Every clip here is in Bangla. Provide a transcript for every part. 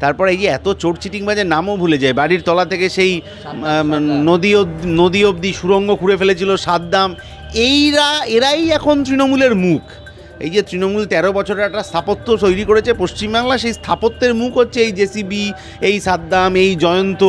তারপর এই যে এত চোর চিটিংবাজের নামও ভুলে যায়। বাড়ির তলা থেকে সেই নদী অব- নদী অবধি সুরঙ্গ খুঁড়ে ফেলেছিল সাদ্দাম। এইরা এরাই এখন তৃণমূলের মুখ। এই যে তৃণমূল তেরো বছরের একটা স্থাপত্য তৈরি করেছে পশ্চিমবাংলা সেই স্থাপত্যের মুখ হচ্ছে এই জেসিবি এই সাদ্দাম এই জয়ন্ত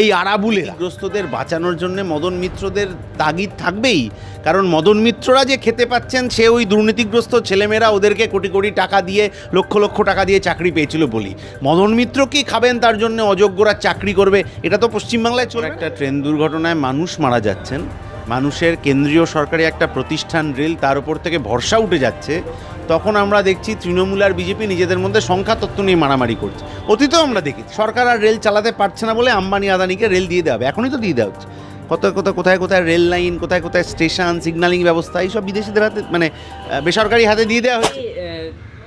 এই আরাবুলেরা। গ্রস্তদের বাঁচানোর জন্য মদন মিত্রদের তাগিদ থাকবেই কারণ মদন মিত্ররা যে খেতে পাচ্ছেন সে ওই দুর্নীতিগ্রস্ত ছেলেমেয়েরা ওদেরকে কোটি কোটি টাকা দিয়ে লক্ষ লক্ষ টাকা দিয়ে চাকরি পেয়েছিল বলি। মদন মিত্র কি খাবেন তার জন্য অযোগ্যরা চাকরি করবে? এটা তো পশ্চিমবাংলায় চলে একটা ট্রেন দুর্ঘটনায় মানুষ মারা যাচ্ছেন। মানুষের কেন্দ্রীয় সরকারি একটা প্রতিষ্ঠান রেল তার উপর থেকে ভরসা উঠে যাচ্ছে তখন আমরা দেখছি তৃণমূল আর বিজেপি নিজেদের মধ্যে সংখ্যা তত্ত্ব নিয়ে মারামারি করছে। অতীতেও আমরা দেখেছি সরকার আর রেল চালাতে পারছে না বলে আম্বানি আদানিকে রেল দিয়ে দেওয়া হবে এখনই তো দিয়ে দেওয়া হচ্ছে। কোথায় কোথায় কোথায় কোথায় রেল লাইন কোথায় কোথায় স্টেশন সিগন্যালিং ব্যবস্থা এইসব বিদেশিদের হাতে মানে বেসরকারি হাতে দিয়ে দেওয়া আহ,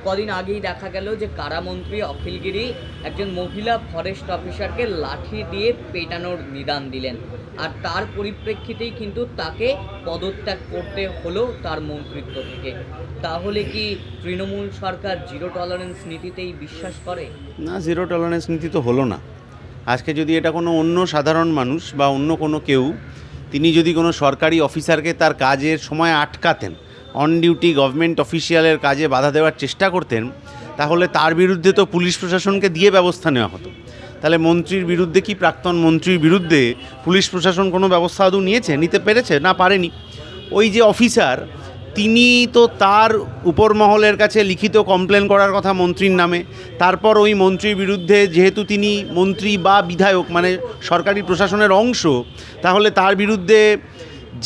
কদিন আগেই দেখা গেল যে কারামন্ত্রী অখিলগিরি একজন মহিলা ফরেস্ট অফিসারকে লাঠি দিয়ে পেটানোর নিদান দিলেন। আর তার পরিপ্রেক্ষিতেই কিন্তু তাকে পদত্যাগ করতে হলো তার মন্ত্রিত্ব থেকে। তাহলে কি তৃণমূল সরকার জিরো টলারেন্স নীতিতেই বিশ্বাস করে? না জিরো টলারেন্স নীতি তো হলো না। আজকে যদি এটা কোনো অন্য সাধারণ মানুষ বা অন্য কোনো কেউ, তিনি যদি কোনো সরকারি অফিসারকে তার কাজের সময় আটকাতেন অন ডিউটি গভর্নমেন্ট অফিসিয়ালের কাজে বাধা দেওয়ার চেষ্টা করতেন, তাহলে তার বিরুদ্ধে তো পুলিশ প্রশাসনকে দিয়ে ব্যবস্থা নেওয়া হতো। তাহলে মন্ত্রীর বিরুদ্ধে কি প্রাক্তন মন্ত্রীর বিরুদ্ধে পুলিশ প্রশাসন কোনো ব্যবস্থা আদৌ নিয়েছে, নিতে পেরেছে? না, পারেনি। ওই যে অফিসার, তিনি তো তার উপর মহলের কাছে লিখিত কমপ্লেন করার কথা মন্ত্রীর নামে। তারপর ওই মন্ত্রীর বিরুদ্ধে যেহেতু তিনি মন্ত্রী বা বিধায়ক মানে সরকারি প্রশাসনের অংশ, তাহলে তার বিরুদ্ধে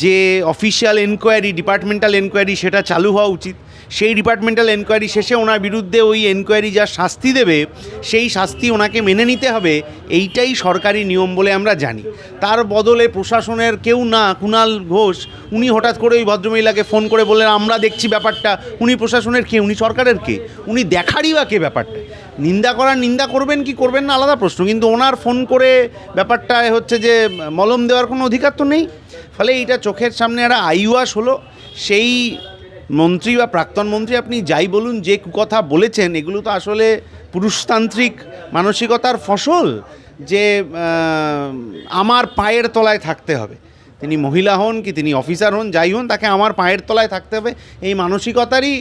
যে অফিসিয়াল এনকোয়ারি ডিপার্টমেন্টাল এনকোয়ারি সেটা চালু হওয়া উচিত। সেই ডিপার্টমেন্টাল এনকোয়ারি শেষে ওনার বিরুদ্ধে ওই এনকোয়ারি যা শাস্তি দেবে, সেই শাস্তি ওনাকে মেনে নিতে হবে, এইটাই সরকারি নিয়ম বলে আমরা জানি। তার বদলে প্রশাসনের কেউ না কুণাল ঘোষ, উনি হঠাৎ করে ওই ভদ্রমহিলাকে ফোন করে বললেন, আমরা দেখছি ব্যাপারটা। উনি প্রশাসনের কে? উনি সরকারের কে? উনি দেখারই বা কে ব্যাপারটা? নিন্দা করার নিন্দা করবেন কি করবেন না, আলাদা প্রশ্ন। কিন্তু ওনার ফোন করে ব্যাপারটা হচ্ছে যে, মলম দেওয়ার কোনো অধিকার তো নেই। ফলে এইটা চোখের সামনে একটা আইওয়াস হলো। সেই মন্ত্রী বা প্রাক্তন মন্ত্রী আপনি যাই বলুন, যে কথা বলেছেন, এগুলো তো আসলে পুরুষতান্ত্রিক মানসিকতার ফসল যে আমার পায়ের তলায় থাকতে হবে। তিনি মহিলা হন কি তিনি অফিসার হন যাই হন তাকে আমার পায়ের তলায় থাকতে হবে। এই মানসিকতারই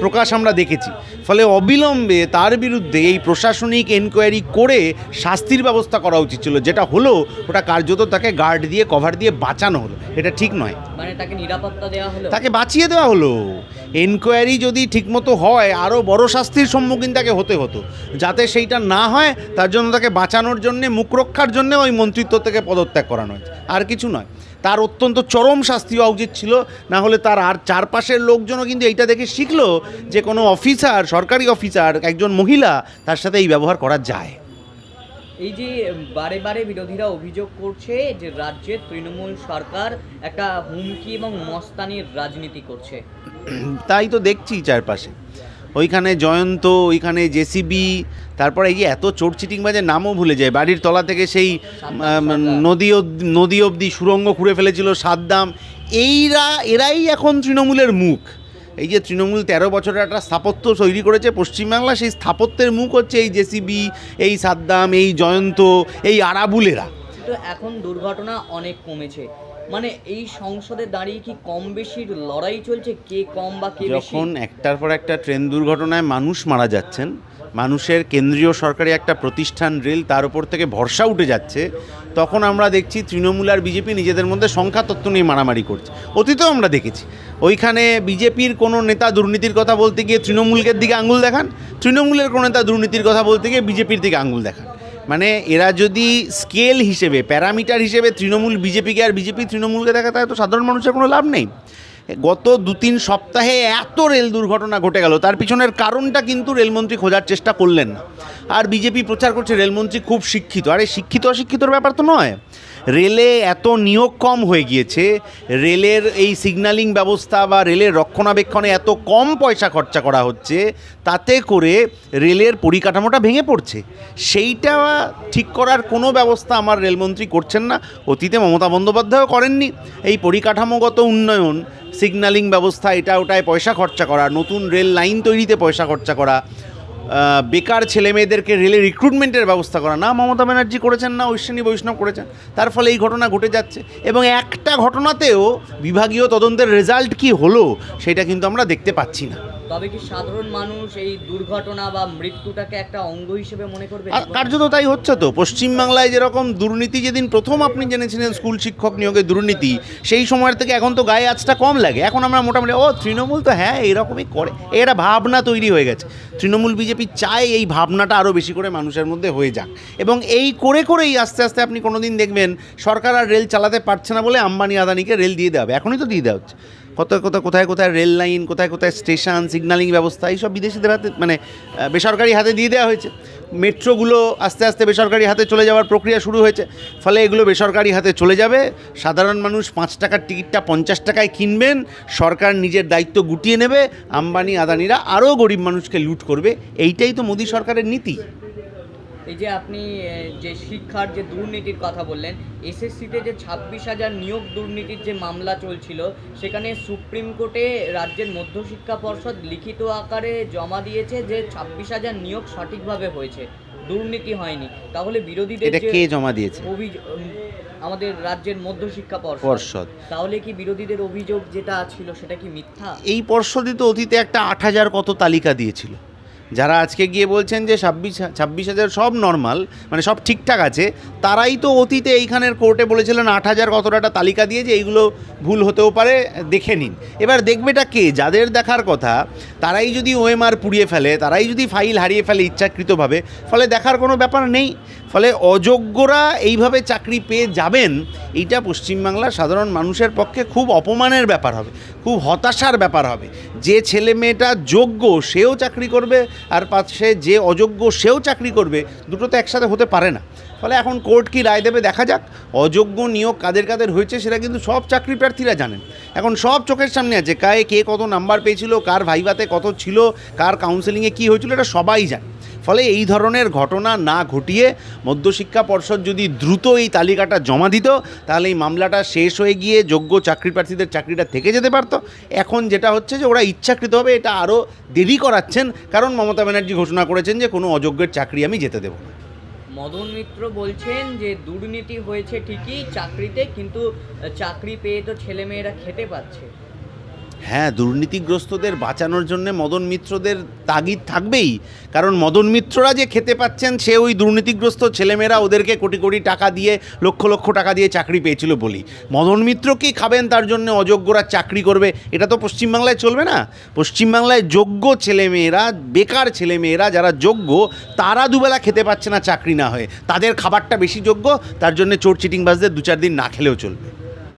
প্রকাশ আমরা দেখেছি। ফলে অবিলম্বে তার বিরুদ্ধে এই প্রশাসনিক এনকোয়ারি করে শাস্তির ব্যবস্থা করা উচিত ছিল। যেটা হলো ওটা কার্যত তাকে গার্ড দিয়ে কভার দিয়ে বাঁচানো হলো। এটা ঠিক নয়। মানে তাকে নিরাপত্তা দেওয়া হলো? তাকে বাঁচিয়ে দেওয়া হলো। এনকোয়ারি যদি ঠিকমতো হয় আরও বড় শাস্তির সম্মুখীন তাকে হতে হতো। যাতে সেইটা না হয়, তার জন্য তাকে বাঁচানোর জন্যে, মুখ রক্ষার জন্য ওই মন্ত্রিত্ব থেকে পদত্যাগ করানো হয়েছে। আর কিছু নয়। তার অত্যন্ত চরম শাস্তি হওয়া উচিত ছিল, না হলে তার আর চারপাশের লোকজনও কিন্তু এইটা দেখে শিখলো যে কোনো অফিসার সরকারি অফিসার একজন মহিলা, তার সাথে এই ব্যবহার করা যায়। এই যে বারে বারে বিরোধীরা অভিযোগ করছে যে রাজ্যের তৃণমূল সরকার একটা হুমকি এবং মস্তানির রাজনীতি করছে। তাই তো দেখছি চারপাশে। ওইখানে জয়ন্ত ওইখানে জেসিবি তারপরে এই যে এত চোর চিটিংবাজের নামও ভুলে যায়। বাড়ির তলা থেকে সেই নদী নদী অবধি সুরঙ্গ খুঁড়ে ফেলেছিল সাদ্দাম। এইরা এরাই এখন তৃণমূলের মুখ। এই যে তৃণমূল তেরো বছরের একটা স্থাপত্য তৈরি করেছে পশ্চিমবাংলা সেই স্থাপত্যের মুখ হচ্ছে এই জেসিবি এই সাদ্দাম এই জয়ন্ত এই আরাবুলেরা। তো এখন দুর্ঘটনা অনেক কমেছে। মানে এই সংসদে দাঁড়িয়ে কি কম বেশির লড়াই চলছে কে কম বা কে যখন একটার পর একটা ট্রেন দুর্ঘটনায় মানুষ মারা যাচ্ছেন মানুষের কেন্দ্রীয় সরকারি একটা প্রতিষ্ঠান রেল তার উপর থেকে ভরসা উঠে যাচ্ছে, তখন আমরা দেখছি তৃণমূল আর বিজেপি নিজেদের মধ্যে সংখ্যা তত্ত্ব নিয়ে মারামারি করছে। অতীতেও আমরা দেখেছি। ওইখানে বিজেপির কোনো নেতা দুর্নীতির কথা বলতে গিয়ে তৃণমূলের দিকে আঙুল দেখান, তৃণমূলের কোনো নেতা দুর্নীতির কথা বলতে গিয়ে বিজেপির দিকে আঙুল দেখান। মানে এরা যদি স্কেল হিসেবে, প্যারামিটার হিসেবে তৃণমূল বিজেপিকে আর বিজেপি তৃণমূলকে দেখা তাহলে তো সাধারণ মানুষের কোনো লাভ নেই। গত দু তিন সপ্তাহে এত রেল দুর্ঘটনা ঘটে গেল। তার পিছনের কারণটা কিন্তু রেলমন্ত্রী খোঁজার চেষ্টা করলেন। না আর বিজেপি প্রচার করছে রেলমন্ত্রী খুব শিক্ষিত। আরে শিক্ষিত অশিক্ষিতর ব্যাপার তো নয়। রেলে এত নিয়োগ কম হয়ে গিয়েছে, রেলের এই সিগন্যালিং ব্যবস্থা বা রেলের রক্ষণাবেক্ষণে এত কম পয়সা খরচা করা হচ্ছে, তাতে করে রেলের পরিকাঠামোটা ভেঙে পড়ছে। সেইটা ঠিক করার কোনো ব্যবস্থা আমার রেলমন্ত্রী করছেন না, অতীতে মমতা বন্দ্যোপাধ্যায়ও করেননি। এই পরিকাঠামোগত উন্নয়ন সিগন্যালিং ব্যবস্থা, এটা ওটায় পয়সা খরচা করা, নতুন রেল লাইন তৈরিতে পয়সা খরচা করা বেকার ছেলে মেয়েদেরকে রেলে রিক্রুটমেন্টের ব্যবস্থা করা। না মমতা ব্যানার্জি করেছেন, না ঐশ্বিনী বৈষ্ণব করেছেন। তার ফলে এই ঘটনা ঘটে যাচ্ছে। এবং একটা ঘটনাতেও বিভাগীয় তদন্তের রেজাল্ট কি হলো, সেটা কিন্তু আমরা দেখতে পাচ্ছি না। তবে কি সাধারণ মানুষ এই দুর্ঘটনা বা মৃত্যুটাকে একটা অঙ্গ হিসেবে মনে করবে? কার্যত তাই হচ্ছে তো। পশ্চিমবাংলায় যেরকম দুর্নীতি যেদিন প্রথম আপনি জেনেছিলেন স্কুল শিক্ষক নিয়োগে দুর্নীতি, সেই সময়ের থেকে এখন তো গায়ে আজটা কম লাগে। এখন আমরা মোটামুটি, ও তৃণমূল তো হ্যাঁ এরকমই করে। এরা ভাবনা তৈরি হয়ে গেছে। তৃণমূল বিজেপি চায় এই ভাবনাটা আরও বেশি করে মানুষের মধ্যে হয়ে যাক। এবং এই করে করেই আস্তে আস্তে আপনি কোনো দিন দেখবেন, সরকার আর রেল চালাতে পারছে না বলে আম্বানি আদানিকে রেল দিয়ে দেওয়া হবে। এখনই তো দিয়ে দেওয়া হচ্ছে। কোথায় কোথায় কোথায় কোথায় রেল লাইন, কোথায় কোথায় স্টেশন সিগন্যালিং ব্যবস্থা, এইসব বিদেশিদের হাতে মানে বেসরকারি হাতে দিয়ে দেওয়া হয়েছে। মেট্রোগুলো আস্তে আস্তে বেসরকারি হাতে চলে যাওয়ার প্রক্রিয়া শুরু হয়েছে। ফলে এগুলো বেসরকারি হাতে চলে যাবে। সাধারণ মানুষ পাঁচ টাকার টিকিটটা পঞ্চাশ টাকায় কিনবেন। সরকার নিজের দায়িত্ব গুটিয়ে নেবে। আম্বানি, আদানিরা আরও গরিব মানুষকে লুট করবে। এইটাই তো মোদী সরকারের নীতি। এই যে আপনি যে শিক্ষার যে দুর্নীতির কথা বললেন এসএসসিতে যে ছাব্বিশ হাজার নিয়োগ দুর্নীতির যে মামলা চলছিল সেখানে সুপ্রিম কোর্টে রাজ্যের মধ্যশিক্ষা পর্ষদ লিখিত আকারে জমা দিয়েছে যে ছাব্বিশ হাজার নিয়োগ সঠিকভাবে হয়েছে দুর্নীতি হয়নি। তাহলে বিরোধীদের এটা কে জমা দিয়েছে? আমাদের রাজ্যের মধ্যশিক্ষা পর্ষদ। পর্ষদ। তাহলে কি বিরোধীদের অভিযোগ যেটা ছিল সেটা কি মিথ্যা? এই পর্ষদই তো অতীতে একটা আট হাজার কত তালিকা দিয়েছিল। যারা আজকে গিয়ে বলছেন যে ছাব্বিশ ছাব্বিশ হাজার সব নর্মাল মানে সব ঠিকঠাক আছে, তারাই তো অতীতে এইখানের কোর্টে বলেছিলেন আট হাজার কতটা তালিকা দিয়ে যে এইগুলো ভুল হতেও পারে, দেখে নিন। এবার দেখবেটা কে? যাদের দেখার কথা, তারাই যদি ওএমআর পুড়িয়ে ফেলে, তারাই যদি ফাইল হারিয়ে ফেলে ইচ্ছাকৃতভাবে, ফলে দেখার কোনো ব্যাপার নেই। ফলে অযোগ্যরা এইভাবে চাকরি পেয়ে যাবেন, এইটা পশ্চিমবাংলার সাধারণ মানুষের পক্ষে খুব অপমানের ব্যাপার হবে, খুব হতাশার ব্যাপার হবে। যে ছেলে মেয়েটা যোগ্য সেও চাকরি করবে, আর পাশে যে অযোগ্য সেও চাকরি করবে, দুটো তো একসাথে হতে পারে না। ফলে এখন কোর্ট কি রায় দেবে দেখা যাক, অযোগ্য নিয়োগ কাদের কাদের হয়েছে সেটা কিন্তু সব চাকরি প্রার্থীরা জানেন। এখন সব চোখের সামনে আছে, কায়ে কে কত নাম্বার পেয়েছিল, কার ভাইভাতে কত ছিল, কার কাউন্সেলিংয়ে কী হয়েছিল, এটা সবাই জানে। ফলে এই ধরনের ঘটনা না ঘটিয়ে মধ্যশিক্ষা পর্ষদ যদি দ্রুত এই তালিকাটা জমা দিত, তাহলে এই মামলাটা শেষ হয়ে গিয়ে যোগ্য চাকরি প্রার্থীদের চাকরিটা থেকে যেতে পারতো। এখন যেটা হচ্ছে যে ওরা ইচ্ছাকৃতভাবে এটা আরও দেরি করাচ্ছেন, কারণ মমতা ব্যানার্জি ঘোষণা করেছেন যে কোনো অযোগ্যের চাকরি আমি যেতে দেবো না। মদন মিত্র বলছেন যে দুর্নীতি হয়েছে ঠিকই চাকরিতে, কিন্তু চাকরি পেয়ে তো ছেলেমেয়েরা খেতে পাচ্ছে। হ্যাঁ দুর্নীতিগ্রস্তদের বাঁচানোর জন্য মদন মিত্রদের তাগিদ থাকবেই। কারণ মদন মিত্ররা যে খেতে পাচ্ছেন, সে ওই দুর্নীতিগ্রস্ত ছেলেমেয়েরা ওদেরকে কোটি কোটি টাকা দিয়ে, লক্ষ লক্ষ টাকা দিয়ে চাকরি পেয়েছিল বলি। মদন মিত্রকেই খাবেন তার জন্য অযোগ্যরা চাকরি করবে? এটা তো পশ্চিমবাংলায় চলবে না। পশ্চিমবাংলায় যোগ্য ছেলেমেয়েরা, বেকার ছেলেমেয়েরা যারা যোগ্য, তারা দুবেলা খেতে পাচ্ছে না চাকরি না হয়ে। তাদের খাবারটা বেশি যোগ্য, তার জন্য চোর, চিটিংবাজদের দু চার দিন না খেলেও চলবে।